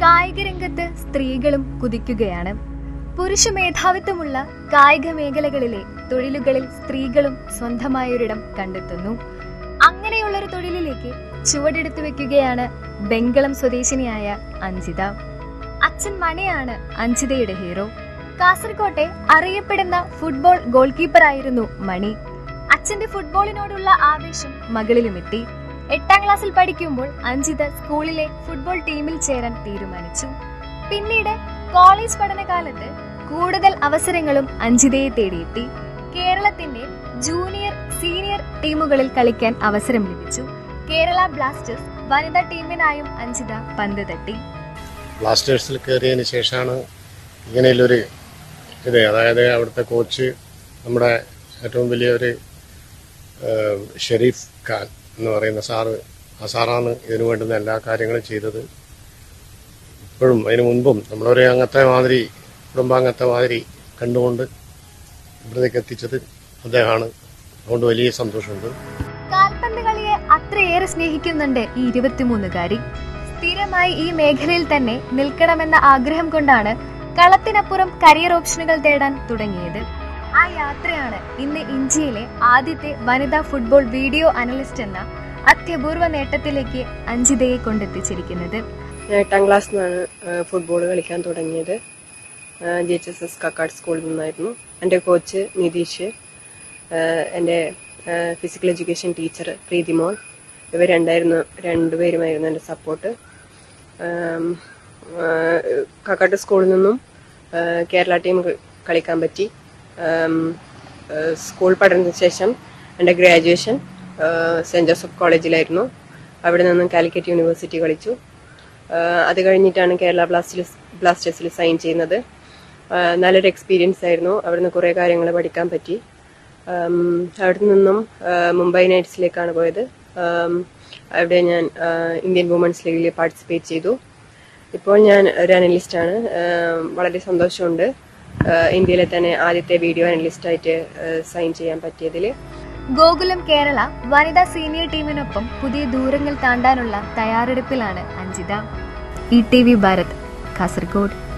കായിക രംഗത്ത് സ്ത്രീകളും കുതിക്കുകയാണ്. പുരുഷ മേധാവിത്വമുള്ള കായിക മേഖലകളിലെ തൊഴിലുകളിൽ സ്ത്രീകളും സ്വന്തമായൊരിടം കണ്ടെത്തുന്നു. അങ്ങനെയുള്ളൊരു തൊഴിലിലേക്ക് ചുവടെടുത്തു വെക്കുകയാണ് ബംഗളം സ്വദേശിനിയായ അഞ്ജിത അച്ഛൻ മണിയാണ് അഞ്ജിതയുടെ ഹീറോ. കാസർകോട്ടെ അറിയപ്പെടുന്ന ഫുട്ബോൾ ഗോൾ കീപ്പറായിരുന്നു മണി. അച്ഛന്റെ ഫുട്ബോളിനോടുള്ള ആവേശം മകളിലുമെത്തി. എട്ടാം ക്ലാസ്സിൽ പഠിക്കുമ്പോൾ അഞ്ജിത സ്കൂളിലെ ഫുട്ബോൾ ടീമിൽ ചേരാൻ തീരുമാനിച്ചു. പിന്നീട് കോളേജ് പഠനകാലത്ത് കൂടുതൽ അവസരങ്ങളും അഞ്ജിതയെ തേടിയെത്തി. കേരളത്തിന്റെ ജൂനിയർ സീനിയർ ടീമുകളിൽ കളിക്കാൻ അവസരം ലഭിച്ചു. കേരള ബ്ലാസ്റ്റേഴ്സ് വനിതാ ടീമിനായും അഞ്ജിത പന്ത് തട്ടി. ബ്ലാസ്റ്റേഴ്സിൽ കയറിയതിന് ശേഷമാണ് ഇങ്ങനെയുള്ളൊരു ഇത് അതായത് അവിടുത്തെ കോച്ച് നമ്മുടെ ഏറ്റവും വലിയൊരു ഷെരീഫ് ഖാൻ എന്ന് പറയുന്ന സാറ് ആ സാറാണ് ഇതിനു വേണ്ടുന്ന എല്ലാ കാര്യങ്ങളും ചെയ്തത്. ഇപ്പോഴും അതിനു മുൻപും നമ്മളൊരു അംഗത്തെ മാതിരി കുടുംബാംഗത്തെ മാതിരി കണ്ടുകൊണ്ട് ഇവിടത്തേക്ക് എത്തിച്ചത് അദ്ദേഹമാണ്. അതുകൊണ്ട് വലിയ സന്തോഷമുണ്ട്. കാൽപന്ത് കളിയെ അത്രയേറെ സ്നേഹിക്കുന്നുണ്ട് ഈ ഇരുപത്തിമൂന്നുകാരി. സ്ഥിരമായി ഈ മേഖലയിൽ തന്നെ നിൽക്കണമെന്ന ആഗ്രഹം കൊണ്ടാണ് കളത്തിനപ്പുറം കരിയർ ഓപ്ഷനുകൾ തേടാൻ തുടങ്ങിയത്. ആ യാത്രയാണ് ഇന്ന് ഇന്ത്യയിലെ ആദ്യത്തെ വനിതാ ഫുട്ബോൾ വീഡിയോ അനലിസ്റ്റ് എന്ന അത്യപൂർവ നേട്ടത്തിലേക്ക് അഞ്ജിതയെ കൊണ്ടെത്തിച്ചിരിക്കുന്നത്. എട്ടാം ക്ലാസ് നിന്നാണ് ഫുട്ബോൾ കളിക്കാൻ തുടങ്ങിയത്. G H S S Kakkad സ്കൂളിൽ നിന്നായിരുന്നു. എന്റെ കോച്ച് നിതീഷ് എന്റെ ഫിസിക്കൽ എഡ്യൂക്കേഷൻ ടീച്ചർ പ്രീതിമോൾ ഇവർ രണ്ടായിരുന്നു രണ്ടുപേരുമായിരുന്നു എന്റെ സപ്പോർട്ട് കക്കാട്ട് സ്കൂളിൽ നിന്നും കേരള ടീം കളിക്കാൻ പറ്റി. സ്കൂൾ പഠനത്തിന് ശേഷം എന്റെ ഗ്രാജുവേഷൻ സെന്റ് ജോസഫ് കോളേജിലായിരുന്നു. അവിടെ നിന്നും കാലിക്കറ്റ് യൂണിവേഴ്സിറ്റി കളിച്ചു. അത് കഴിഞ്ഞിട്ടാണ് കേരള ബ്ലാസ്റ്റേഴ്സ് ബ്ലാസ്റ്റേഴ്സിൽ സൈൻ ചെയ്യുന്നത്. നല്ലൊരു എക്സ്പീരിയൻസ് ആയിരുന്നു. അവിടുന്ന് കുറേ കാര്യങ്ങൾ പഠിക്കാൻ പറ്റി. അവിടെ നിന്നും മുംബൈ നൈറ്റ്സിലേക്കാണ് പോയത്. അവിടെ ഞാൻ ഇന്ത്യൻ വുമൻസ് ലീഗിൽ പാർട്ടിസിപ്പേറ്റ് ചെയ്തു. ഇപ്പോൾ ഞാൻ ഒരു അനലിസ്റ്റാണ്. വളരെ സന്തോഷമുണ്ട്. ഇന്ത്യയിലെ തന്നെ ആദ്യത്തെ വീഡിയോ അനലിസ്റ്റ് ആയിട്ട് സൈൻ ചെയ്യാൻ പറ്റിയതിൽ ഗോകുലം കേരള വനിതാ സീനിയർ ടീമിനൊപ്പം പുതിയ ദൂരങ്ങൾ താണ്ടാനുള്ള തയ്യാറെടുപ്പിലാണ് Anjitha E T V Bharat Kasaragod.